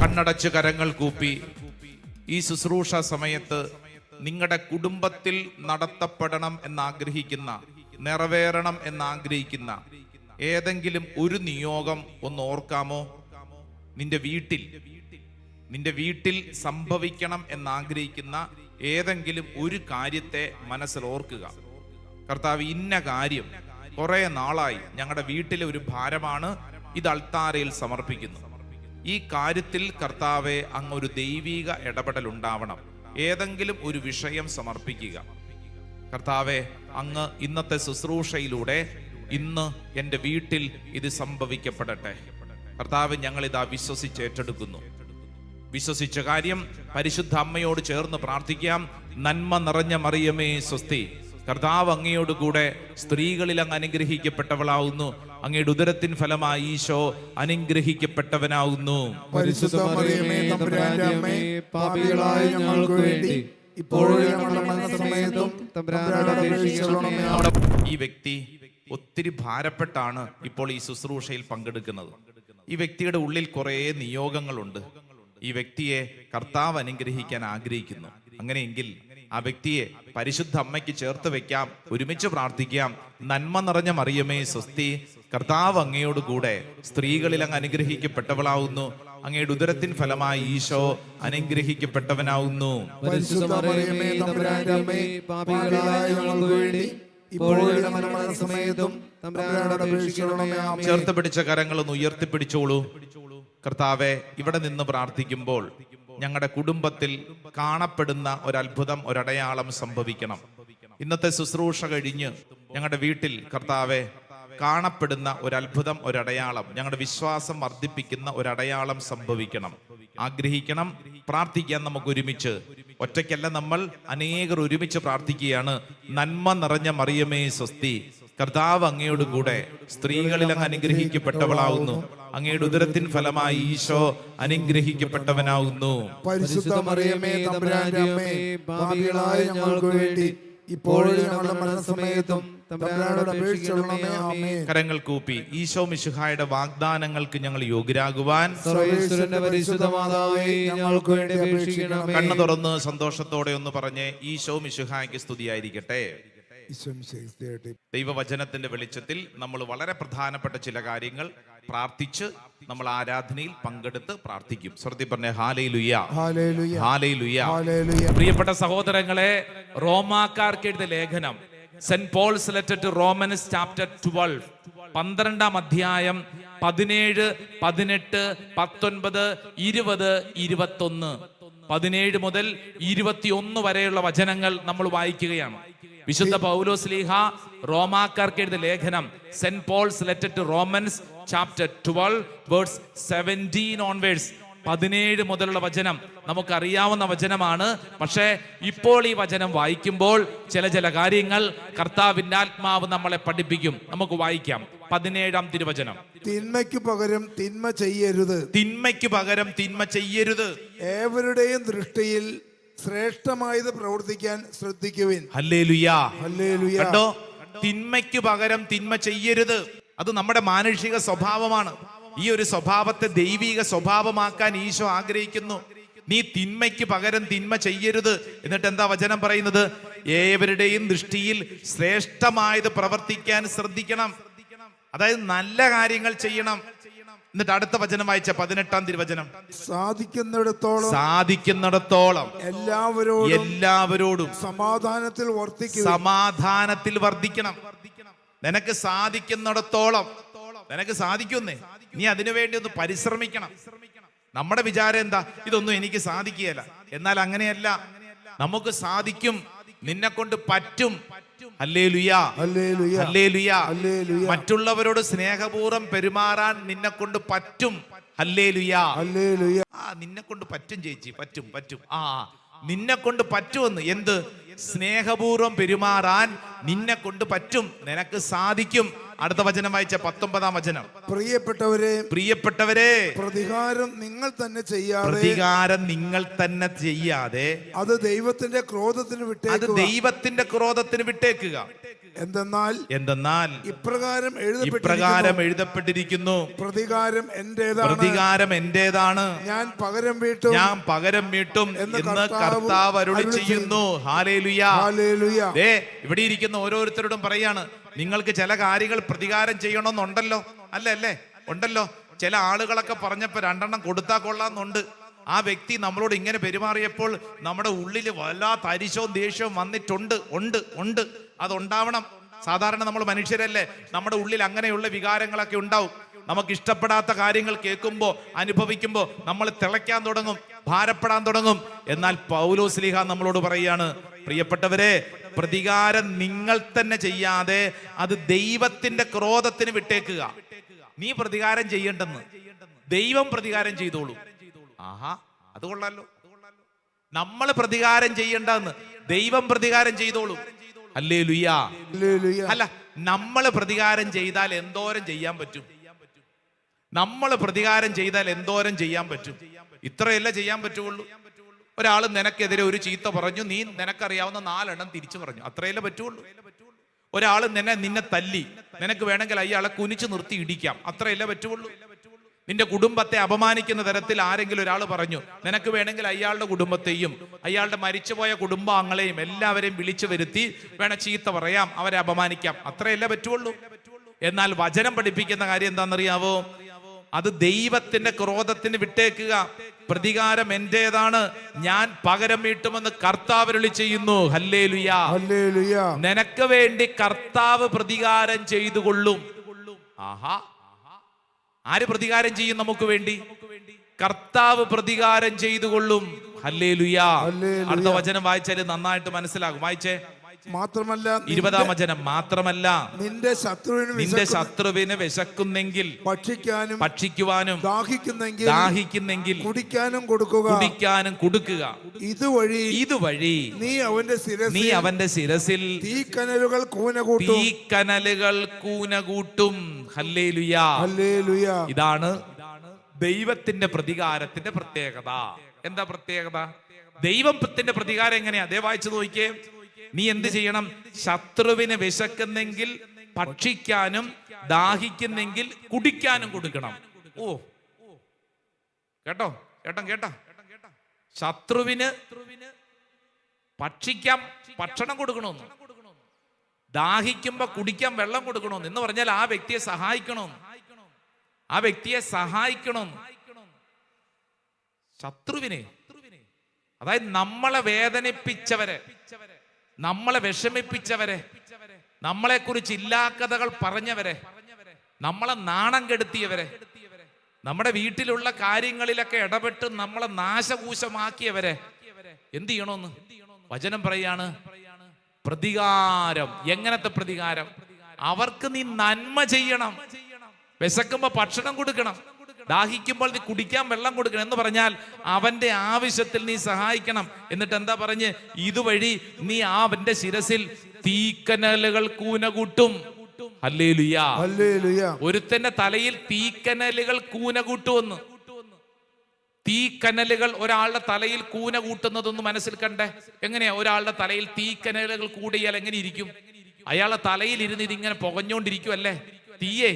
കണ്ണടച്ച് കരങ്ങൾ കൂപ്പി. ഈ ശുശ്രൂഷ സമയത്ത് നിങ്ങളുടെ കുടുംബത്തിൽ നടത്തപ്പെടണം എന്നാഗ്രഹിക്കുന്ന നിറവേറണം എന്നാഗ്രഹിക്കുന്ന ഏതെങ്കിലും ഒരു നിയോഗം ഒന്ന് ഓർക്കാമോ? നിന്റെ വീട്ടിൽ നിന്റെ വീട്ടിൽ സംഭവിക്കണം എന്നാഗ്രഹിക്കുന്ന ഏതെങ്കിലും ഒരു കാര്യത്തെ മനസ്സിൽ ഓർക്കുക. കർത്താവ് ഇന്ന കാര്യം കുറെ നാളായി ഞങ്ങളുടെ വീട്ടിലെ ഒരു ഭാരമാണ് ഇത് അൾത്താരയിൽ സമർപ്പിക്കുന്നു. ഈ കാര്യത്തിൽ കർത്താവെ അങ്ങ് ഒരു ദൈവിക ഇടപെടൽ ഉണ്ടാവണം. ഏതെങ്കിലും ഒരു വിഷയം സമർപ്പിക്കുക. കർത്താവെ അങ്ങ് ഇന്നത്തെ ശുശ്രൂഷയിലൂടെ ഇന്ന് എന്റെ വീട്ടിൽ ഇത് സംഭവിക്കപ്പെടട്ടെ. കർത്താവ് ഞങ്ങൾ ഇതാ വിശ്വസിച്ച് ഏറ്റെടുക്കുന്നു. വിശ്വസിച്ച കാര്യം പരിശുദ്ധ അമ്മയോട് ചേർന്ന് പ്രാർത്ഥിക്കാം. നന്മ നിറഞ്ഞ മറിയമേ സ്വസ്തി. കർത്താവ് അങ്ങയോട് കൂടെ സ്ത്രീകളിൽ അങ്ങ് അനുഗ്രഹിക്കപ്പെട്ടവളാവുന്നു. അങ്ങയുടെ ഉദരത്തിൻ ഫലമായി ഈശോ അനുഗ്രഹിക്കപ്പെട്ടവനാവുന്നു. ഈ വ്യക്തി ഒത്തിരി ഭാരപ്പെട്ടാണ് ഇപ്പോൾ ഈ ശുശ്രൂഷയിൽ പങ്കെടുക്കുന്നത്. ഈ വ്യക്തിയുടെ ഉള്ളിൽ കുറേ നിയോഗങ്ങളുണ്ട്. ഈ വ്യക്തിയെ കർത്താവ് അനുഗ്രഹിക്കാൻ ആഗ്രഹിക്കുന്നു. അങ്ങനെയെങ്കിൽ ആ വ്യക്തിയെ പരിശുദ്ധ അമ്മയ്ക്ക് ചേർത്ത് വെക്കാം ഒരുമിച്ച് പ്രാർത്ഥിക്കാം. നന്മ നിറഞ്ഞ മറിയമേ സ്വസ്തി. കർത്താവ് അങ്ങയോട് കൂടെ സ്ത്രീകളിൽ അങ്ങ് അനുഗ്രഹിക്കപ്പെട്ടവളാവുന്നു. അങ്ങയുടെ ഉദരത്തിൻ ഫലമായി ഈശോ അനുഗ്രഹിക്കപ്പെട്ടവനാവുന്നു. ചേർത്ത് പിടിച്ച കരങ്ങളൊന്ന് ഉയർത്തിപ്പിടിച്ചോളൂ. കർത്താവെ ഇവിടെ നിന്ന് പ്രാർത്ഥിക്കുമ്പോൾ ഞങ്ങളുടെ കുടുംബത്തിൽ കാണപ്പെടുന്ന ഒരത്ഭുതം ഒരടയാളം സംഭവിക്കണം. ഇന്നത്തെ ശുശ്രൂഷ കഴിഞ്ഞ് ഞങ്ങളുടെ വീട്ടിൽ കർത്താവെ കാണപ്പെടുന്ന ഒരത്ഭുതം ഒരടയാളം ഞങ്ങളുടെ വിശ്വാസം വർദ്ധിപ്പിക്കുന്ന ഒരടയാളം സംഭവിക്കണം. ആഗ്രഹിക്കണം പ്രാർത്ഥിക്കാൻ നമുക്ക് ഒരുമിച്ച്. ഒറ്റയ്ക്കല്ല നമ്മൾ അനേകർ ഒരുമിച്ച് പ്രാർത്ഥിക്കുകയാണ്. നന്മ നിറഞ്ഞ മറിയമേ സ്വസ്തി. കർത്താവ് അങ്ങയോട് കൂടെ സ്ത്രീകളിൽ അങ്ങ് അനുഗ്രഹിക്കപ്പെട്ടവളാവുന്നു. അങ്ങയുടെ ഉദരത്തിൻ ഫലമായി ഈശോ അനുഗ്രഹിക്കപ്പെട്ടവനാവുന്നു. പരിശുദ്ധ മറിയമേ തമ്പുരാന്റെ അമ്മേ പാപികളായ ഞങ്ങൾക്ക് വേണ്ടി ഇപ്പോഴും ഞങ്ങളുടെ മരണസമയത്തും കരങ്ങൾ കൂപ്പി. ഈശോ മിശുഹായുടെ വാഗ്ദാനങ്ങൾക്ക് ഞങ്ങൾ യോഗ്യരാകുവാൻ സർവേശ്വരന്റെ പരിശുദ്ധ മാതാവേ ഞങ്ങൾക്ക് വേണ്ടി അപേക്ഷിക്കണമേ. കണ്ണു തുറന്ന് സന്തോഷത്തോടെ ഒന്ന് പറഞ്ഞ് ഈശോ മിശുഹായ്ക്ക് സ്തുതിയായിരിക്കട്ടെ. ദൈവവചനത്തിന്റെ വെളിച്ചത്തിൽ നമ്മൾ വളരെ പ്രധാനപ്പെട്ട ചില കാര്യങ്ങൾ പ്രാർത്ഥിച്ച് നമ്മൾ ആരാധനയിൽ പങ്കെടുത്ത് പ്രാർത്ഥിക്കും. ശ്രദ്ധി പറഞ്ഞ ഹാലയിലുയ പ്രിയപ്പെട്ട സഹോദരങ്ങളെ റോമാക്കാർക്ക് എഴുതിയ ലേഖനം saint Paul's letter to Romans chapter twelve പന്ത്രണ്ടാം അധ്യായം പതിനേഴ് പതിനെട്ട് പത്തൊൻപത് ഇരുപത് ഇരുപത്തൊന്ന്. പതിനേഴ് മുതൽ ഇരുപത്തിയൊന്ന് വരെയുള്ള വചനങ്ങൾ നമ്മൾ വായിക്കുകയാണ്. വിശുദ്ധ പൗലോസ് ലീഹ റോമാക്കാർക്ക് എഴുതിയ ലേഖനം saint Paul's letter to Romans chapter twelve words seventeen onwards പതിനേഴ് മുതലുള്ള വചനം. നമുക്കറിയാവുന്ന വചനമാണ്. പക്ഷേ ഇപ്പോൾ ഈ വചനം വായിക്കുമ്പോൾ ചില ചില കാര്യങ്ങൾ കർത്താവിന്റെ ആത്മാവ് നമ്മളെ പഠിപ്പിക്കും. നമുക്ക് വായിക്കാം. പതിനേഴാം തിരുവചനം. തിന്മയ്ക്ക് പകരം തിന്മ ചെയ്യരുത്. തിന്മയ്ക്ക് പകരം തിന്മ ചെയ്യരുത്. ഏവരുടെയും ദൃഷ്ടിയിൽ ശ്രേഷ്ഠമായത് പ്രവർത്തിക്കാൻ ശ്രദ്ധിക്കുവിൻ. കണ്ടോ? തിന്മയ്ക്ക് പകരം തിന്മ ചെയ്യരുത്. അത് നമ്മുടെ മാനുഷിക സ്വഭാവമാണ്. ഈ ഒരു സ്വഭാവത്തെ ദൈവിക സ്വഭാവമാക്കാൻ ഈശോ ആഗ്രഹിക്കുന്നു. നീ തിന്മയ്ക്ക് പകരം തിന്മ ചെയ്യരുത്. എന്നിട്ട് എന്താ വചനം പറയുന്നത്? ഏവരുടെയും ദൃഷ്ടിയിൽ ശ്രേഷ്ഠമായത് പ്രവർത്തിക്കാൻ ശ്രദ്ധിക്കണം. അതായത് നല്ല കാര്യങ്ങൾ ചെയ്യണം. എന്നിട്ട് അടുത്ത വചനം വായിച്ച പതിനെട്ടാം തിരുവചനം. സാധിക്കുന്നിടത്തോളം സാധിക്കുന്നിടത്തോളം എല്ലാവരോടും എല്ലാവരോടും സമാധാനത്തിൽ വർത്തിക്കുക സമാധാനത്തിൽ വർദ്ധിക്കണം നിനക്ക് സാധിക്കുന്നിടത്തോളം നിനക്ക് സാധിക്കുന്നേ നീ അതിനു വേണ്ടി ഒന്ന് പരിശ്രമിക്കണം. നമ്മുടെ വിചാരം എന്താ? ഇതൊന്നും എനിക്ക് സാധിക്കുകയല്ല. എന്നാൽ അങ്ങനെയല്ല. നമുക്ക് സാധിക്കും. നിന്നെ കൊണ്ട് പറ്റും. മറ്റുള്ളവരോട് സ്നേഹപൂർവം പെരുമാറാൻ നിന്നെ കൊണ്ട് പറ്റും നിന്നെ കൊണ്ട് പറ്റും ചേച്ചി. പറ്റും പറ്റും. ആ നിന്നെ കൊണ്ട് പറ്റുമെന്ന്. എന്ത്? സ്നേഹപൂർവം പെരുമാറാൻ നിന്നെ കൊണ്ട് പറ്റും. നിനക്ക് സാധിക്കും. അടുത്ത വചനം വായിച്ച പത്തൊമ്പതാം വചനം. പ്രിയപ്പെട്ടവരെ പ്രിയപ്പെട്ടവരെ പ്രതികാരം നിങ്ങൾ തന്നെ ചെയ്യാതെ പ്രതികാരം നിങ്ങൾ തന്നെ ചെയ്യാതെ അത് ദൈവത്തിന്റെ ക്രോധത്തിന് അത് വിട്ടേക്കുക ദൈവത്തിന്റെ ക്രോധത്തിന് വിട്ടേക്കുക. എന്തെന്നാൽ എന്തെന്നാൽ ഇപ്രകാരം ഇപ്രകാരം എഴുതപ്പെട്ടിരിക്കുന്നു. പ്രതികാരം എന്റേതാണ്. പ്രതികാരം എന്റേതാണ്. ഞാൻ പകരം വീട്ടും ഞാൻ പകരം വീട്ടും എന്ന് കർത്താവ് അരുളി ചെയ്യുന്നു. ഹാലേലുയാ. ഹല്ലേലൂയ. ദേ ഇവിടെ ഇരിക്കുന്ന ഓരോരുത്തരോടും പറയാണ് നിങ്ങൾക്ക് ചില കാര്യങ്ങൾ പ്രതികാരം ചെയ്യണമെന്നുണ്ടല്ലോ. അല്ലേ അല്ലേ? ഉണ്ടല്ലോ. ചില ആളുകളൊക്കെ പറഞ്ഞപ്പോ രണ്ടെണ്ണം കൊടുത്താ കൊള്ളാന്നുണ്ട് ആ വ്യക്തി നമ്മളോട് ഇങ്ങനെ പെരുമാറിയപ്പോൾ നമ്മുടെ ഉള്ളിൽ വല്ലാത്ത അരിശവും ദേഷ്യവും വന്നിട്ടുണ്ട് ഉണ്ട് ഉണ്ട്. അതുണ്ടാവണം. സാധാരണ നമ്മൾ മനുഷ്യരല്ലേ? നമ്മുടെ ഉള്ളിൽ അങ്ങനെയുള്ള വികാരങ്ങളൊക്കെ ഉണ്ടാവും. നമുക്ക് ഇഷ്ടപ്പെടാത്ത കാര്യങ്ങൾ കേൾക്കുമ്പോൾ അനുഭവിക്കുമ്പോൾ നമ്മൾ തിളയ്ക്കാൻ തുടങ്ങും ഭാരപ്പെടാൻ തുടങ്ങും. എന്നാൽ പൗലോസ്ലിഹ നമ്മളോട് പറയുകയാണ് പ്രിയപ്പെട്ടവരെ പ്രതികാരം നിങ്ങൾ തന്നെ ചെയ്യാതെ അത് ദൈവത്തിന്റെ ക്രോധത്തിന് വിട്ടേക്കുക. നീ പ്രതികാരം ചെയ്യേണ്ടെന്ന്. ദൈവം പ്രതികാരം ചെയ്തോളൂ. ആഹാ അത് കൊള്ളാലോ നമ്മൾ പ്രതികാരം ചെയ്യണ്ടെന്ന് ദൈവം പ്രതികാരം ചെയ്തോളൂ. അല്ലേ ലുയ്യാ ഹല്ലേലൂയ. അല്ല നമ്മൾ പ്രതികാരം ചെയ്താൽ എന്തോരം ചെയ്യാൻ പറ്റും? നമ്മൾ പ്രതികാരം ചെയ്താൽ എന്തോരം ചെയ്യാൻ പറ്റും? ഇത്രയല്ല ചെയ്യാൻ പറ്റുള്ളൂ? ഒരാൾ നിനക്കെതിരെ ഒരു ചീത്ത പറഞ്ഞു നീ നിനക്കറിയാവുന്ന നാലെണ്ണം തിരിച്ചു പറഞ്ഞു. അത്രയല്ലേ പറ്റുള്ളൂ? ഒരാൾ നിന്നെ നിന്നെ തല്ലി. നിനക്ക് വേണമെങ്കിൽ അയാളെ കുനിച്ചു നിർത്തി ഇടിക്കാം. അത്രയല്ലേ പറ്റുള്ളൂ? നിന്റെ കുടുംബത്തെ അപമാനിക്കുന്ന തരത്തിൽ ആരെങ്കിലും ഒരാൾ പറഞ്ഞു നിനക്ക് വേണമെങ്കിൽ അയാളുടെ കുടുംബത്തെയും അയാളുടെ മരിച്ചുപോയ കുടുംബാംഗങ്ങളെയും എല്ലാവരെയും വിളിച്ചു വരുത്തി വേണം ചീത്ത പറയാം അവരെ അപമാനിക്കാം. അത്രയല്ലേ പറ്റുള്ളൂ? എന്നാൽ വചനം പഠിപ്പിക്കുന്ന കാര്യം എന്താണെന്നറിയാവോ? അത് ദൈവത്തിന്റെ ക്രോധത്തിന് വിട്ടേക്കുക. പ്രതികാരം എന്റേതാണ് ഞാൻ പകരം വീട്ടുമെന്ന് കർത്താവരുളി ചെയ്യുന്നു. ഹല്ലേലൂയ. നിനക്ക് വേണ്ടി കർത്താവ് പ്രതികാരം ചെയ്തു കൊള്ളും ആഹാ. ആര് പ്രതികാരം ചെയ്യും നമുക്ക് വേണ്ടി? കർത്താവ് പ്രതികാരം ചെയ്തു കൊള്ളും ഹല്ലേ ലുയാ. അടുത്ത വചനം വായിച്ചാൽ നന്നായിട്ട് മനസ്സിലാകും. വായിച്ചേ. മാത്രമല്ല ഇരുപതാം വചനം മാത്രമല്ല. നിന്റെ ശത്രുവിന് നിന്റെ ശത്രുവിന് വിശക്കുന്നെങ്കിൽ ഭക്ഷിക്കാനും ഭക്ഷിക്കുവാനും ദാഹിക്കുന്നെങ്കിൽ ദാഹിക്കുന്നെങ്കിൽ കുടിക്കാനും കൊടുക്കുക. കുടിക്കാനും കൊടുക്കുക. ഇതുവഴി ഇതുവഴി നീ അവന്റെ നീ ശിരസിൽ അവന്റെ ശിരസിൽ തീക്കനലുകൾ കൂന കൂട്ടും. തീക്കനലുകൾ കൂന കൂട്ടും. ഹല്ലേലുയാ. ഹല്ലേലൂയ. ഇതാണ് ദൈവത്തിന്റെ പ്രതികാരത്തിന്റെ പ്രത്യേകത. എന്താ പ്രത്യേകത? ദൈവത്തിന്റെ പ്രതികാരം എങ്ങനെയാ? അതേ വായിച്ചു നോക്കിയേ. നീ എന്ത് ചെയ്യണം? ശത്രുവിന് വിശക്കുന്നെങ്കിൽ ഭക്ഷിക്കാനും ദാഹിക്കുന്നെങ്കിൽ കുടിക്കാനും കൊടുക്കണം. ഓ. കേട്ടോ? കേട്ടോ കേട്ടോ? ശത്രുവിന് ഭക്ഷിക്കാം ഭക്ഷണം കൊടുക്കണമെന്ന്. ദാഹിക്കുമ്പോ കുടിക്കാൻ വെള്ളം കൊടുക്കണമെന്ന്. എന്ന് പറഞ്ഞാൽ ആ വ്യക്തിയെ സഹായിക്കണമെന്ന് ആ വ്യക്തിയെ സഹായിക്കണമെന്ന് ശത്രുവിനെ. അതായത് നമ്മളെ വേദനിപ്പിച്ചവരെ. നമ്മളെ വിഷമിപ്പിച്ചവരെ നമ്മളെ കുറിച്ച് ഇല്ലാക്കഥകൾ പറഞ്ഞവരെ നമ്മളെ നാണം കെടുത്തിയവരെ നമ്മുടെ വീട്ടിലുള്ള കാര്യങ്ങളിലൊക്കെ ഇടപെട്ട് നമ്മളെ നാശകൂശമാക്കിയവരെ എന്ത് ചെയ്യണമെന്ന് വചനം പറയാണ് പ്രതികാരം. എങ്ങനത്തെ പ്രതികാരം? അവർക്ക് നീ നന്മ ചെയ്യണം. വിശക്കുമ്പോ ഭക്ഷണം കൊടുക്കണം. ദാഹിക്കുമ്പോൾ നീ കുടിക്കാൻ വെള്ളം കൊടുക്കണം എന്ന് പറഞ്ഞാൽ അവന്റെ ആവശ്യത്തിൽ നീ സഹായിക്കണം. എന്നിട്ട് എന്താ പറഞ്ഞ്? ഇതുവഴി നീ അവന്റെ ശിരസിൽ തീക്കനലുകൾ കൂന കൂട്ടും. ഒരുത്തന്റെ തലയിൽ തീക്കനലുകൾ കൂന കൂട്ടുമെന്ന് തീക്കനലുകൾ ഒരാളുടെ തലയിൽ കൂന കൂട്ടുന്നതൊന്ന് മനസ്സിൽ കണ്ടേ. എങ്ങനെയാ? ഒരാളുടെ തലയിൽ തീക്കനലുകൾ കൂടിയാൽ എങ്ങനെ ഇരിക്കും? അയാളെ തലയിൽ ഇരുന്ന് ഇതിങ്ങനെ പുകഞ്ഞോണ്ടിരിക്കുമല്ലേ തീയേ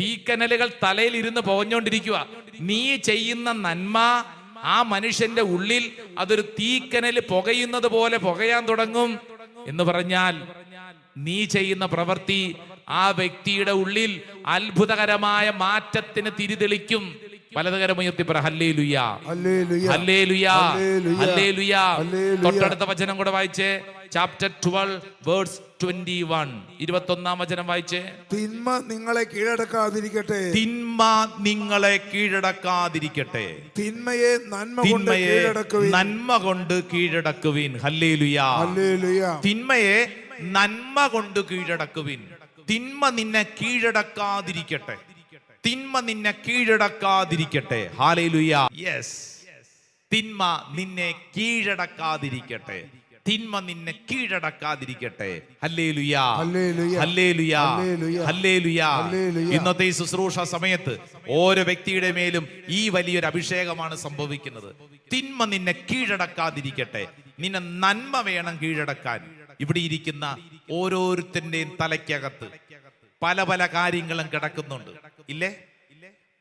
തീക്കനലുകൾ തലയിൽ ഇരുന്ന് പോഞ്ഞോണ്ടിരിക്കുക നീ ചെയ്യുന്ന നന്മ ആ മനുഷ്യന്റെ ഉള്ളിൽ അതൊരു തീക്കനൽ പുകയുന്നത് പോലെ പുകയാൻ തുടങ്ങും എന്ന് പറഞ്ഞാൽ നീ ചെയ്യുന്ന പ്രവൃത്തി ആ വ്യക്തിയുടെ ഉള്ളിൽ അത്ഭുതകരമായ മാറ്റത്തിന് തിരിതെളിക്കും വലതുകരമുയർത്തി പറ പറയാ ലുയാ ഹല്ലേലൂയ. ഹല്ലേലൂയ. ഹല്ലേലൂയ. തൊട്ടടുത്ത വചനം കൂടെ വായിച്ചേ chapter twelve words twenty one ഇരുപത്തി ഒന്നാം വചനം വായിച്ചേ. തിന്മ നിങ്ങളെ കീഴടക്കാതിരിക്കട്ടെ. തിന്മ നിങ്ങളെ കീഴടക്കാതിരിക്കട്ടെ. തിന്മയെ നന്മ തിന്മയെ നന്മ കൊണ്ട് കീഴടക്കുവിൻ. ഹല്ലേലൂയ. തിന്മയെ നന്മ കൊണ്ട് കീഴടക്കുവിൻ. തിന്മ നിന്നെ കീഴടക്കാതിരിക്കട്ടെ. തിന്മ നിന്നെ കീഴടക്കാതിരിക്കട്ടെ. ഹാലേലുയാ യെസ് തിന്മ നിന്നെ കീഴടക്കാതിരിക്കട്ടെ. തിന്മ നിന്നെ കീഴടക്കാതിരിക്കട്ടെ. ഇന്നത്തെ ഈ ശുശ്രൂഷ സമയത്ത് ഓരോ വ്യക്തിയുടെ മേലും ഈ വലിയൊരു അഭിഷേകമാണ് സംഭവിക്കുന്നത്. തിന്മ നിന്നെ കീഴടക്കാതിരിക്കട്ടെ. നിന്നെ നന്മ വേണം കീഴടക്കാൻ. ഇവിടെ ഇരിക്കുന്ന ഓരോരുത്തരുടെയും തലയ്ക്കകത്ത് പല പല കാര്യങ്ങളും കിടക്കുന്നുണ്ട്. ഇല്ലേ?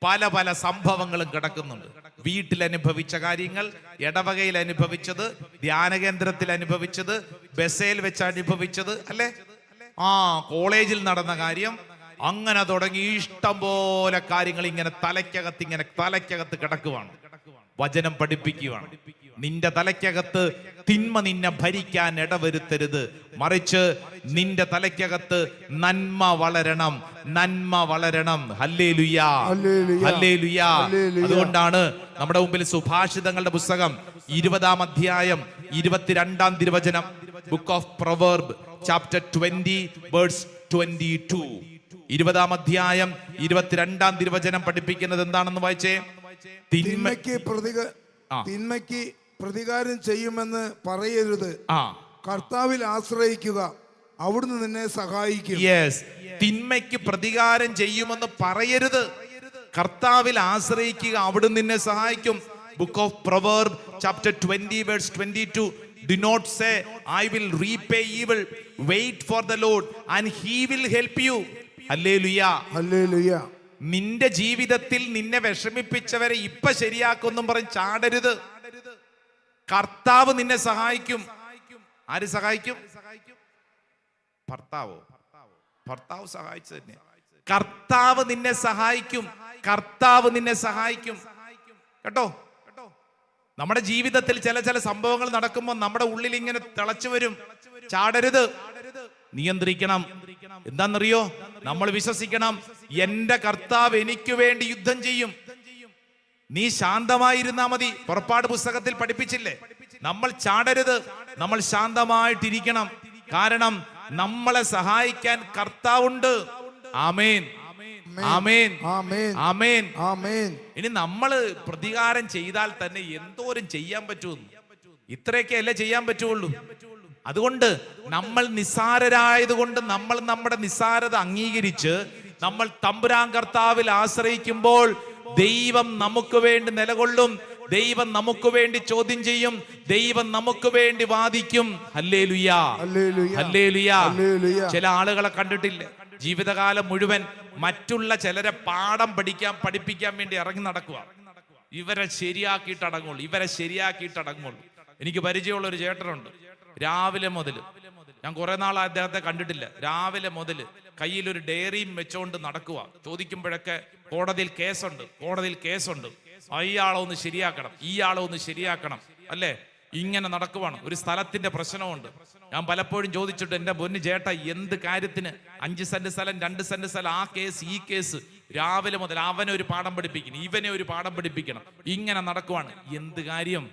പല പല സംഭവങ്ങളും കിടക്കുന്നുണ്ട്. വീട്ടിൽ അനുഭവിച്ച കാര്യങ്ങൾ ഇടവകയിൽ അനുഭവിച്ചത് ധ്യാനകേന്ദ്രത്തിൽ അനുഭവിച്ചത് ബസേൽ വെച്ച് അനുഭവിച്ചത് അല്ലെ? ആ കോളേജിൽ നടന്ന കാര്യം അങ്ങനെ തുടങ്ങി ഇഷ്ടം പോലെ കാര്യങ്ങൾ ഇങ്ങനെ തലയ്ക്കകത്ത് ഇങ്ങനെ തലയ്ക്കകത്ത് കിടക്കുവാണ്. വചനം പഠിപ്പിക്കുകയാണ് നിന്റെ തലയ്ക്കകത്ത് തിന്മ നിന്നെ ഭരിക്കാൻ ഇടവരുത്തരുത്. മറിച്ച് നിന്റെ തലയ്ക്കകത്ത് നന്മ വളരണം നന്മ വളരണം. ഹല്ലേ ലുയാ. ഹല്ലേ. അതുകൊണ്ടാണ് നമ്മുടെ മുമ്പിൽ സുഭാഷിതങ്ങളുടെ പുസ്തകം ഇരുപതാം അധ്യായം ഇരുപത്തിരണ്ടാം തിരുവചനം. Book of proverb chapter twenty words twenty two ഇരുപതാം അധ്യായം ഇരുപത്തിരണ്ടാം തിരുവചനം പഠിപ്പിക്കുന്നത് എന്താണെന്ന് വായിച്ചേ? തിന്മയ്ക്ക് പ്രതിക തിന്മയ്ക്ക് പ്രതികാരം ചെയ്യുമെന്ന് പറയരുത്. ആ. കർത്താവിൽ ആശ്രയിക്കുക. അവിടുന്ന് നിന്നെ സഹായിക്കും. യെസ് തിന്മയ്ക്ക് പ്രതികാരം ചെയ്യുമെന്ന് പറയരുത്. കർത്താവിൽ ആശ്രയിക്കുക. അവിടുന്ന് നിന്നെ സഹായിക്കും. Book of proverb chapter twenty verse twenty two do not say I will repay evil wait for the Lord and he will help you hallelujah hallelujah ലുയാ നിന്റെ ജീവിതത്തിൽ നിന്നെ വിഷമിപ്പിച്ചവരെ ഇപ്പൊ ശരിയാക്കൊന്നും പറഞ്ഞ് ചാടരുത്. കർത്താവ് നിന്നെ സഹായിക്കും. ആര് സഹായിക്കും? ഭർത്താവോ? ഭർത്താവ് സഹായിച്ചു തന്നെ. കർത്താവ് നിന്നെ സഹായിക്കും. കർത്താവ് നിന്നെ സഹായിക്കും. കേട്ടോ? നമ്മുടെ ജീവിതത്തിൽ ചില ചില സംഭവങ്ങൾ നടക്കുമ്പോൾ നമ്മുടെ ഉള്ളിൽ ഇങ്ങനെ തിളച്ചു വരും. ചാടരുത്. നിയന്ത്രിക്കണം. എന്താണെന്നറിയോ നമ്മൾ വിശ്വസിക്കണം. എന്റെ കർത്താവ് എനിക്ക് വേണ്ടി യുദ്ധം ചെയ്യും. നീ ശാന്തമായിരുന്നാ മതി. പുറപ്പാട് പുസ്തകത്തിൽ പഠിപ്പിച്ചില്ലേ? നമ്മൾ ചാടരുത്. നമ്മൾ ശാന്തമായിട്ടിരിക്കണം. കാരണം നമ്മളെ സഹായിക്കാൻ കർത്താവുണ്ട്. ആമേൻ. ആമേൻ. ആമേൻ. ആമേൻ. ആമേൻ. ഇനി നമ്മൾ പ്രതികാരം ചെയ്താൽ തന്നെ എന്തോരം ചെയ്യാൻ പറ്റുമെന്ന്. ഇത്രയൊക്കെ അല്ലേ ചെയ്യാൻ പറ്റുള്ളൂ. അതുകൊണ്ട് നമ്മൾ നിസ്സാരരായതുകൊണ്ട് നമ്മൾ നമ്മുടെ നിസ്സാരത അംഗീകരിച്ച് നമ്മൾ തമ്പുരാൻ കർത്താവിൽ ആശ്രയിക്കുമ്പോൾ ദൈവം നമുക്ക് വേണ്ടി നിലകൊള്ളും. ദൈവം നമുക്ക് വേണ്ടി ചോദ്യം ചെയ്യും. ദൈവം നമുക്ക് വേണ്ടി വാദിക്കും. അല്ലേ ലുയാ ഹല്ലേലൂയ. ലുയാ. ചില ആളുകളെ കണ്ടിട്ടില്ല? ജീവിതകാലം മുഴുവൻ മറ്റുള്ള ചിലരെ പാഠം പഠിക്കാൻ പഠിപ്പിക്കാൻ വേണ്ടി ഇറങ്ങി നടക്കുക. ഇവരെ ശരിയാക്കിയിട്ട് അടങ്ങുള്ളൂ. ഇവരെ ശരിയാക്കിയിട്ട് അടങ്ങുള്ളൂ. എനിക്ക് പരിചയമുള്ള ഒരു ചേട്ടനുണ്ട്. രാവിലെ മുതൽ ഞാൻ കുറെ നാൾ അദ്ദേഹത്തെ കണ്ടിട്ടില്ല. രാവിലെ മുതൽ കയ്യിൽ ഒരു ഡയറിയും വെച്ചോണ്ട് നടക്കുക. ചോദിക്കുമ്പോഴൊക്കെ കോടതിയിൽ കേസുണ്ട് കോടതിയിൽ കേസുണ്ട്. അയാളെ ഒന്ന് ശരിയാക്കണം ആളെ ഒന്ന് ശരിയാക്കണം അല്ലേ? ഇങ്ങനെ നടക്കുവാണ്. ഒരു സ്ഥലത്തിന്റെ പ്രശ്നമുണ്ട്. ഞാൻ പലപ്പോഴും ചോദിച്ചിട്ട് എന്റെ പൊന്ന് ചേട്ട എന്ത് കാര്യത്തിന് അഞ്ച് സെന്റ് സ്ഥലം രണ്ട് സെന്റ് സ്ഥലം ആ കേസ് ഈ കേസ്? രാവിലെ മുതൽ അവനെ ഒരു പാഠം പഠിപ്പിക്കണം ഇവനെ ഒരു പാഠം പഠിപ്പിക്കണം. ഇങ്ങനെ നടക്കുവാണ്. എന്ത് കാര്യം?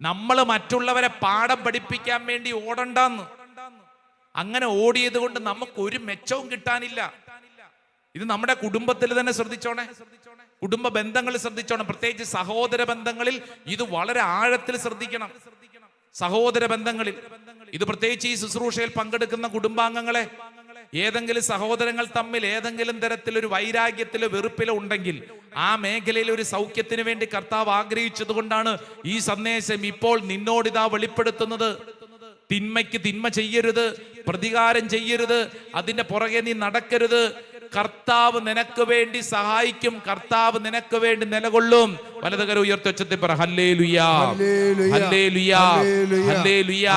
നമ്മൾ മറ്റുള്ളവരെ പാഠം പഠിപ്പിക്കാൻ വേണ്ടി ഓടണ്ടെന്ന്. അങ്ങനെ ഓടിയത് കൊണ്ട് നമുക്ക് ഒരു മെച്ചവും കിട്ടാനില്ല. ഇത് നമ്മുടെ കുടുംബത്തിൽ തന്നെ ശ്രദ്ധിച്ചോണേ. കുടുംബ ബന്ധങ്ങളിൽ ശ്രദ്ധിച്ചോണം. പ്രത്യേകിച്ച് സഹോദര ബന്ധങ്ങളിൽ ഇത് വളരെ ആഴത്തിൽ ശ്രദ്ധിക്കണം. സഹോദര ബന്ധങ്ങളിൽ. ഇത് പ്രത്യേകിച്ച് ഈ ശുശ്രൂഷയിൽ പങ്കെടുക്കുന്ന കുടുംബാംഗങ്ങളെ. ഏതെങ്കിലും സഹോദരങ്ങൾ തമ്മിൽ ഏതെങ്കിലും തരത്തിലൊരു വൈരാഗ്യത്തിലോ വെറുപ്പിലോ ഉണ്ടെങ്കിൽ ആ മേഖലയിൽ ഒരു സൗഖ്യത്തിന് വേണ്ടി കർത്താവ് ആഗ്രഹിച്ചത് കൊണ്ടാണ് ഈ സന്ദേശം ഇപ്പോൾ നിന്നോടിതാ വെളിപ്പെടുത്തുന്നത്. തിന്മയ്ക്ക് തിന്മ ചെയ്യരുത് പ്രതികാരം ചെയ്യരുത് അതിന്റെ പുറകെ നീ നടക്കരുത് കർത്താവ് നിനക്ക് വേണ്ടി സഹായിക്കും കർത്താവ് നിനക്ക് വേണ്ടി നിലകൊള്ളും വലതുകര ഉയർത്തി പറ ഹല്ലേ ലുയാ. ഹല്ലേ ലുയാ. ഹല്ലേ ലുയാ.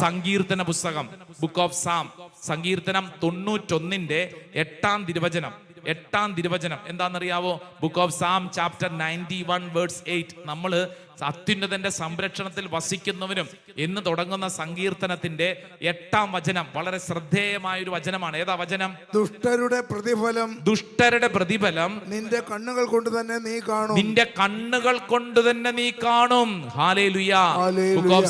സങ്കീർത്തന പുസ്തകം ബുക്ക് ഓഫ് സാം സങ്കീർത്തനം തൊണ്ണൂറ്റൊന്നിന്റെ എട്ടാം തിരുവചനം എട്ടാം തിരുവചനം എന്താണെന്നറിയാവോ book of psalm chapter ninety one words eight നമ്മൾ അത്യുന്നതന്റെ സംരക്ഷണത്തിൽ വസിക്കുന്നവനും എന്ന് തുടങ്ങുന്ന സങ്കീർത്തനത്തിന്റെ എട്ടാം വചനം വളരെ ശ്രദ്ധേയമായ ഒരു വചനമാണ്. ഏതാ വചനം? ദുഷ്ടരുടെ പ്രതിഫലം. ദുഷ്ടരുടെ പ്രതിഫലം. നിന്റെ കണ്ണുകൾ കൊണ്ട് തന്നെ നീ കാണും. നിന്റെ കണ്ണുകൾ കൊണ്ട് തന്നെ നീ കാണും.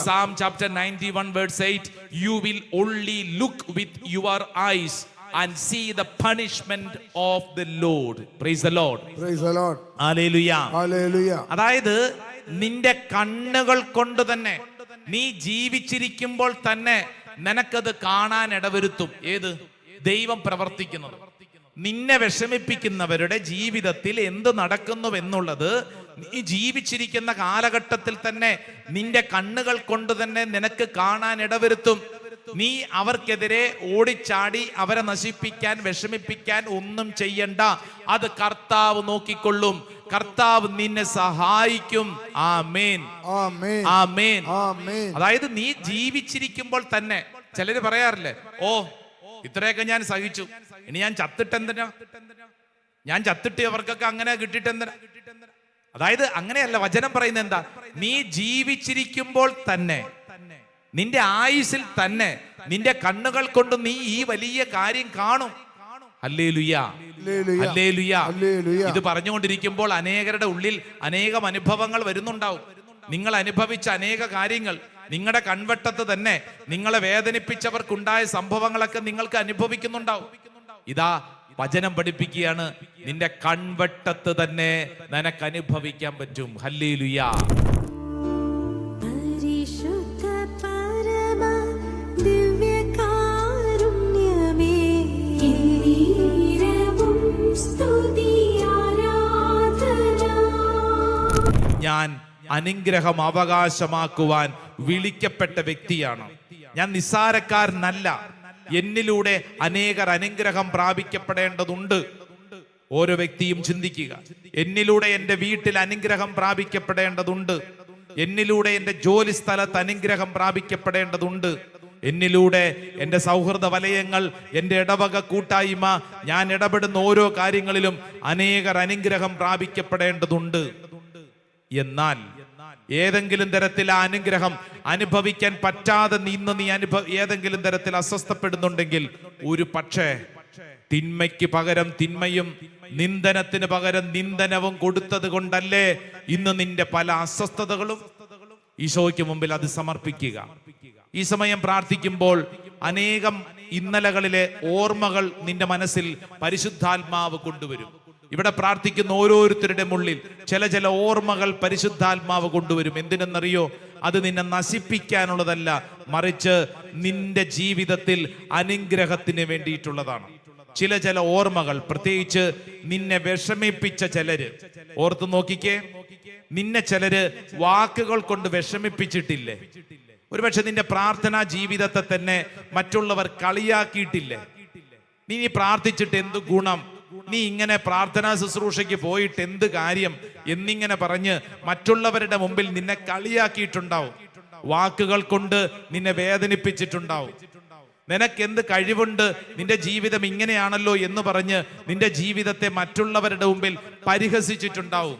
Psalm chapter 91 words 8 U will only look with your ice and see the punishment of the lord. Praise the lord. Praise the Lord. Hallelujah Hallelujah. അതായത് നിന്റെ കണ്ണുകൾ കൊണ്ട് തന്നെ. നീ ജീവിച്ചിരിക്കുമ്പോൾ തന്നെ നിനക്കത് കാണാൻ ഇടവരുത്തും. ഏത്? ദൈവം പ്രവർത്തിക്കുന്നത്. നിന്നെ വിഷമിപ്പിക്കുന്നവരുടെ ജീവിതത്തിൽ എന്ത് നടക്കുന്നുവെന്നുള്ളത് നീ ജീവിച്ചിരിക്കുന്ന കാലഘട്ടത്തിൽ തന്നെ നിന്റെ കണ്ണുകൾ കൊണ്ട് തന്നെ നിനക്ക് കാണാൻ ഇടവരുത്തും. നീ അവർക്കെതിരെ ഓടിച്ചാടി അവരെ നശിപ്പിക്കാൻ വിഷമിപ്പിക്കാൻ ഒന്നും ചെയ്യണ്ട. അത് കർത്താവ് നോക്കിക്കൊള്ളും. കർത്താവ് നിന്നെ സഹായിക്കും. ആമേൻ. ആമേൻ. അതായത് നീ ജീവിച്ചിരിക്കുമ്പോൾ തന്നെ ചിലര് പറയാറില്ലേ ഓ ഇത്രയൊക്കെ ഞാൻ സഹിച്ചു. ഇനി ഞാൻ ചത്തിട്ട് എന്തിനാ ഞാൻ ചത്തിട്ട് അവർക്കൊക്കെ അങ്ങനെ കിട്ടിയിട്ട് എന്തിനാ അതായത് അങ്ങനെയല്ല വചനം പറയുന്നത് എന്താ? നീ ജീവിച്ചിരിക്കുമ്പോൾ തന്നെ നിന്റെ ആയുസിൽ തന്നെ നിന്റെ കണ്ണുകൾ കൊണ്ട് നീ ഈ വലിയ കാര്യം കാണും. അല്ലേ ഇത് പറഞ്ഞുകൊണ്ടിരിക്കുമ്പോൾ അനേകരുടെ ഉള്ളിൽ അനേകം അനുഭവങ്ങൾ വരുന്നുണ്ടാവും. നിങ്ങൾ അനുഭവിച്ച അനേക കാര്യങ്ങൾ നിങ്ങളുടെ കൺവട്ടത്ത് തന്നെ നിങ്ങളെ വേദനിപ്പിച്ചവർക്കുണ്ടായ സംഭവങ്ങളൊക്കെ നിങ്ങൾക്ക് അനുഭവിക്കുന്നുണ്ടാവും. ഇതാ വചനം പഠിപ്പിക്കുകയാണ് നിന്റെ കൺവട്ടത്ത് തന്നെ നിനക്ക് അനുഭവിക്കാൻ പറ്റും. ഹല്ലേലുയാ അനുഗ്രഹം അവകാശമാക്കുവാൻ വിളിക്കപ്പെട്ട വ്യക്തിയാണ്. ഞാൻ നിസ്സാരക്കാരനല്ല. എന്നിലൂടെ അനേകർ അനുഗ്രഹം പ്രാപിക്കപ്പെടേണ്ടതുണ്ട്. ഓരോ വ്യക്തിയും ചിന്തിക്കുക. എന്നിലൂടെ എന്റെ വീട്ടിൽ അനുഗ്രഹം പ്രാപിക്കപ്പെടേണ്ടതുണ്ട്. എന്നിലൂടെ എന്റെ ജോലി സ്ഥലത്ത് അനുഗ്രഹം പ്രാപിക്കപ്പെടേണ്ടതുണ്ട്. എന്നിലൂടെ എന്റെ സൗഹൃദ വലയങ്ങൾ എന്റെ ഇടവക കൂട്ടായ്മ ഞാൻ ഇടപെടുന്ന ഓരോ കാര്യങ്ങളിലും അനേകർ അനുഗ്രഹം പ്രാപിക്കപ്പെടേണ്ടതുണ്ട്. എന്നാൽ ഏതെങ്കിലും തരത്തിൽ ആ അനുഗ്രഹം അനുഭവിക്കാൻ പറ്റാതെ നിന്ന് നീ അനുഭവ ഏതെങ്കിലും തരത്തിൽ അസ്വസ്ഥപ്പെടുന്നുണ്ടെങ്കിൽ ഒരു പക്ഷേ തിന്മയ്ക്ക് പകരം തിന്മയും നിന്ദനത്തിന് പകരം നിന്ദനവും കൊടുത്തത് കൊണ്ടല്ലേ ഇന്ന് നിന്റെ പല അസ്വസ്ഥതകളും? ഈശോയ്ക്ക് മുമ്പിൽ അത് സമർപ്പിക്കുക. ഈ സമയം പ്രാർത്ഥിക്കുമ്പോൾ അനേകം ഇന്നലകളിലെ ഓർമ്മകൾ നിന്റെ മനസ്സിൽ പരിശുദ്ധാത്മാവ് കൊണ്ടുവരും. ഇവിടെ പ്രാർത്ഥിക്കുന്ന ഓരോരുത്തരുടെ ഉള്ളിൽ ചില ചില ഓർമ്മകൾ പരിശുദ്ധാത്മാവ് കൊണ്ടുവരും. എന്തിനെന്നറിയോ? അത് നിന്നെ നശിപ്പിക്കാനുള്ളതല്ല മറിച്ച് നിന്റെ ജീവിതത്തിൽ അനുഗ്രഹത്തിന് വേണ്ടിയിട്ടുള്ളതാണ്. ചില ചില ഓർമ്മകൾ പ്രത്യേകിച്ച് നിന്നെ വിഷമിപ്പിച്ച ചിലര്. ഓർത്ത് നോക്കിക്കേ നിന്നെ ചിലര് വാക്കുകൾ കൊണ്ട് വിഷമിപ്പിച്ചിട്ടില്ലേ? ഒരുപക്ഷെ നിന്റെ പ്രാർത്ഥനാ ജീവിതത്തെ തന്നെ മറ്റുള്ളവർ കളിയാക്കിയിട്ടില്ലേ? നീ പ്രാർത്ഥിച്ചിട്ട് എന്ത് ഗുണം? നീ ഇങ്ങനെ പ്രാർത്ഥനാ ശുശ്രൂഷയ്ക്ക് പോയിട്ട് എന്ത് കാര്യം എന്നിങ്ങനെ പറഞ്ഞ് മറ്റുള്ളവരുടെ മുമ്പിൽ നിന്നെ കളിയാക്കിയിട്ടുണ്ടാവും. വാക്കുകൾ കൊണ്ട് നിന്നെ വേദനിപ്പിച്ചിട്ടുണ്ടാവും. നിനക്ക് എന്ത് കഴിവുണ്ട്? നിന്റെ ജീവിതം ഇങ്ങനെയാണല്ലോ എന്ന് പറഞ്ഞ് നിന്റെ ജീവിതത്തെ മറ്റുള്ളവരുടെ മുമ്പിൽ പരിഹസിച്ചിട്ടുണ്ടാവും.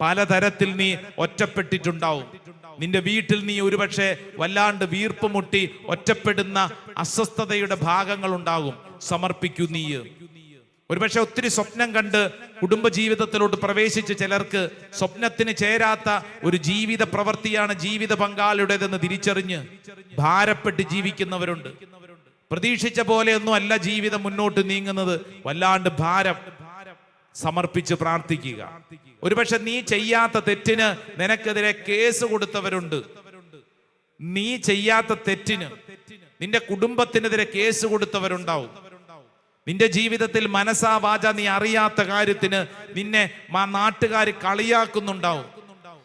പലതരത്തിൽ നീ ഒറ്റപ്പെട്ടിട്ടുണ്ടാവും. നിന്റെ വീട്ടിൽ നീ ഒരുപക്ഷെ വല്ലാണ്ട് വീർപ്പ് മുട്ടി ഒറ്റപ്പെടുന്ന അസ്വസ്ഥതയുടെ ഭാഗങ്ങൾ ഉണ്ടാകും സമർപ്പിക്കൂ നീ ഒരുപക്ഷെ ഒത്തിരി സ്വപ്നം കണ്ട് കുടുംബ കുടുംബജീവിതത്തിലോട്ട് പ്രവേശിച്ച് ചിലർക്ക് സ്വപ്നത്തിന് ചേരാത്ത ഒരു ജീവിത പ്രവൃത്തിയാണ് ജീവിത പങ്കാളിയുടേതെന്ന് തിരിച്ചറിഞ്ഞ് ഭാരപ്പെട്ട് ജീവിക്കുന്നവരുണ്ട്. പ്രതീക്ഷിച്ച പോലെയൊന്നും അല്ല ജീവിതം മുന്നോട്ട് നീങ്ങുന്നത്. വല്ലാണ്ട് ഭാരം സമർപ്പിച്ച് പ്രാർത്ഥിക്കുക. ഒരുപക്ഷെ നീ ചെയ്യാത്ത തെറ്റിന് നിനക്കെതിരെ കേസ് കൊടുത്തവരുണ്ട്. നീ ചെയ്യാത്ത തെറ്റിന് നിന്റെ കുടുംബത്തിനെതിരെ കേസ് കൊടുത്തവരുണ്ടാവും. നിന്റെ ജീവിതത്തിൽ മനസ്സാ വാച നീ അറിയാത്ത കാര്യത്തിന് നിന്നെ നാട്ടുകാർ കളിയാക്കുന്നുണ്ടാവും.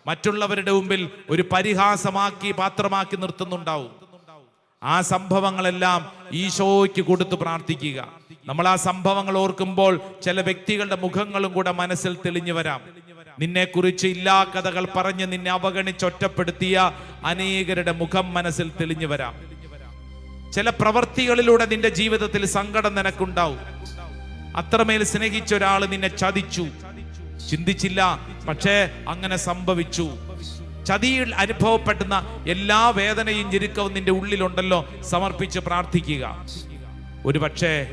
മറ്റുള്ളവരുടെ മുമ്പിൽ ഒരു പരിഹാസമാക്കി പാത്രമാക്കി നിർത്തുന്നുണ്ടാവും. ആ സംഭവങ്ങളെല്ലാം ഈശോയ്ക്ക് കൊടുത്ത് പ്രാർത്ഥിക്കുക. നമ്മൾ ആ സംഭവങ്ങൾ ഓർക്കുമ്പോൾ ചില വ്യക്തികളുടെ മുഖങ്ങളും കൂടെ മനസ്സിൽ തെളിഞ്ഞു വരാം. നിന്നെക്കുറിച്ച് ഇല്ലാ കഥകൾ പറഞ്ഞ് നിന്നെ അവഗണിച്ചൊറ്റപ്പെടുത്തിയ അനേകരുടെ മുഖം മനസ്സിൽ തെളിഞ്ഞു വരാം. ചില പ്രവർത്തികളിലൂടെ നിന്റെ ജീവിതത്തിൽ സങ്കടം നിനക്കുണ്ടാവും. അത്രമേൽ സ്നേഹിച്ച ഒരാൾ നിന്നെ ചതിച്ചു. ചിന്തിച്ചില്ല പക്ഷേ അങ്ങനെ സംഭവിച്ചു. ചതിയിൽ അനുഭവപ്പെടുന്ന എല്ലാ വേദനയും ഞെരുക്കവും നിന്റെ ഉള്ളിലുണ്ടല്ലോ. സമർപ്പിച്ച് പ്രാർത്ഥിക്കുക. ഒരു പക്ഷേ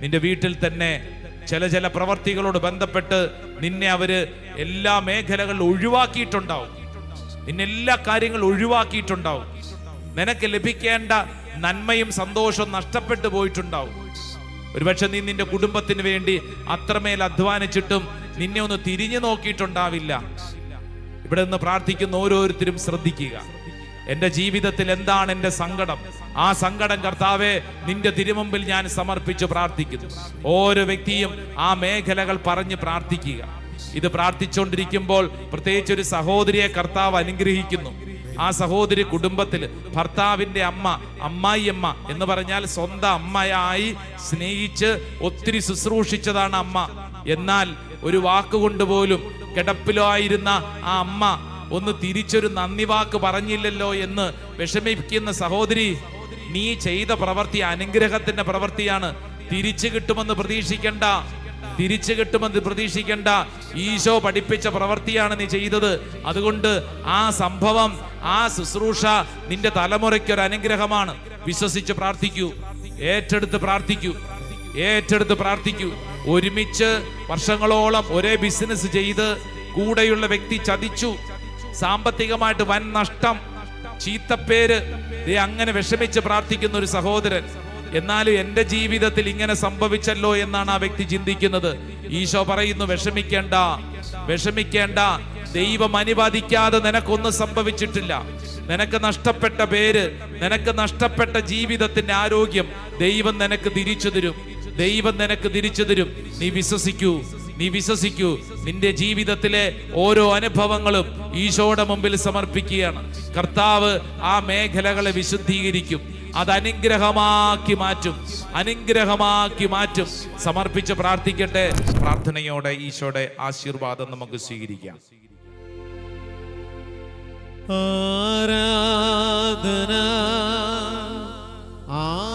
നിന്റെ വീട്ടിൽ തന്നെ ചില ചില പ്രവർത്തികളോട് ബന്ധപ്പെട്ട് നിന്നെ അവർ എല്ലാ മേഖലകളിലും ഒഴിവാക്കിയിട്ടുണ്ടാവും. നിന്നെ എല്ലാ കാര്യങ്ങളും ഒഴിവാക്കിയിട്ടുണ്ടാവും. നിനക്ക് ലഭിക്കേണ്ട നന്മയും സന്തോഷവും നഷ്ടപ്പെട്ടു പോയിട്ടുണ്ടാവും. ഒരുപക്ഷെ നീ നിന്റെ കുടുംബത്തിന് വേണ്ടി അത്രമേൽ അധ്വാനിച്ചിട്ടും നിന്നെ ഒന്ന് തിരിഞ്ഞു നോക്കിയിട്ടുണ്ടാവില്ല. ഇവിടെ നിന്ന് പ്രാർത്ഥിക്കുന്ന ഓരോരുത്തരും ശ്രദ്ധിക്കുക. എന്റെ ജീവിതത്തിൽ എന്താണ് എന്റെ സങ്കടം? ആ സങ്കടം കർത്താവെ നിന്റെ തിരുമുമ്പിൽ ഞാൻ സമർപ്പിച്ച് പ്രാർത്ഥിക്കുന്നു. ഓരോ വ്യക്തിയും ആ മേഖലകൾ പറഞ്ഞ് പ്രാർത്ഥിക്കുക. ഇത് പ്രാർത്ഥിച്ചുകൊണ്ടിരിക്കുമ്പോൾ പ്രത്യേകിച്ച് ഒരു സഹോദരിയെ കർത്താവ് അനുഗ്രഹിക്കുന്നു. ആ സഹോദരി കുടുംബത്തിൽ ഭർത്താവിന്റെ അമ്മ അമ്മായിയമ്മ എന്ന് പറഞ്ഞാൽ സ്വന്തം അമ്മയായി സ്നേഹിച്ച് ഒത്തിരി ശുശ്രൂഷിച്ചതാണ് അമ്മ. എന്നാൽ ഒരു വാക്കുകൊണ്ട് പോലും കിടപ്പിലോ ആയിരുന്ന ആ അമ്മ ഒന്ന് തിരിച്ചൊരു നന്ദി വാക്ക് പറഞ്ഞില്ലല്ലോ എന്ന് വിഷമിപ്പിക്കുന്ന സഹോദരി നീ ചെയ്ത പ്രവൃത്തി അനുഗ്രഹത്തിന്റെ പ്രവൃത്തിയാണ്. തിരിച്ചു കിട്ടുമെന്ന് പ്രതീക്ഷിക്കണ്ട. തിരിച്ചു കിട്ടുമെന്ന് പ്രതീക്ഷിക്കേണ്ട. ഈശോ പഠിപ്പിച്ച പ്രവൃത്തിയാണ് നീ ചെയ്തത്. അതുകൊണ്ട് ആ സംഭവം ആ ശുശ്രൂഷ നിന്റെ തലമുറയ്ക്ക് ഒരു അനുഗ്രഹമാണ്. വിശ്വസിച്ച് പ്രാർത്ഥിക്കൂ. ഏറ്റെടുത്ത് പ്രാർത്ഥിക്കൂ. ഏറ്റെടുത്ത് പ്രാർത്ഥിക്കൂ. ഒരുമിച്ച് വർഷങ്ങളോളം ഒരേ ബിസിനസ് ചെയ്ത് കൂടെയുള്ള വ്യക്തി ചതിച്ചു. സാമ്പത്തികമായിട്ട് വൻ നഷ്ടം. ചീത്തപ്പേര്. അങ്ങനെ വിഷമിച്ച് പ്രാർത്ഥിക്കുന്ന ഒരു സഹോദരൻ. എന്നാലും എന്റെ ജീവിതത്തിൽ ഇങ്ങനെ സംഭവിച്ചല്ലോ എന്നാണ് ആ വ്യക്തി ചിന്തിക്കുന്നത്. ഈശോ പറയുന്നു വിഷമിക്കേണ്ട. വിഷമിക്കേണ്ട. ദൈവം അനുവദിക്കാതെ നിനക്കൊന്നും സംഭവിച്ചിട്ടില്ല. നിനക്ക് നഷ്ടപ്പെട്ട പേര് നിനക്ക് നഷ്ടപ്പെട്ട ജീവിതത്തിന്റെ ആരോഗ്യം ദൈവം നിനക്ക് തിരിച്ചു തരും. ദൈവം നിനക്ക് തിരിച്ചു തരും. നീ വിശ്വസിക്കൂ നീ വിശ്വസിക്കൂ. നിന്റെ ജീവിതത്തിലെ ഓരോ അനുഭവങ്ങളും ഈശോയുടെ മുമ്പിൽ സമർപ്പിക്കുകയാണ്. കർത്താവ് ആ മേഖലകളെ വിശുദ്ധീകരിക്കും. അത് അനുഗ്രഹമാക്കി മാറ്റും. അനുഗ്രഹമാക്കി മാറ്റും. സമർപ്പിച്ച് പ്രാർത്ഥിക്കട്ടെ. പ്രാർത്ഥനയോടെ ഈശോയുടെ ആശീർവാദം നമുക്ക് സ്വീകരിക്കാം. ആരാധന. ആരാധന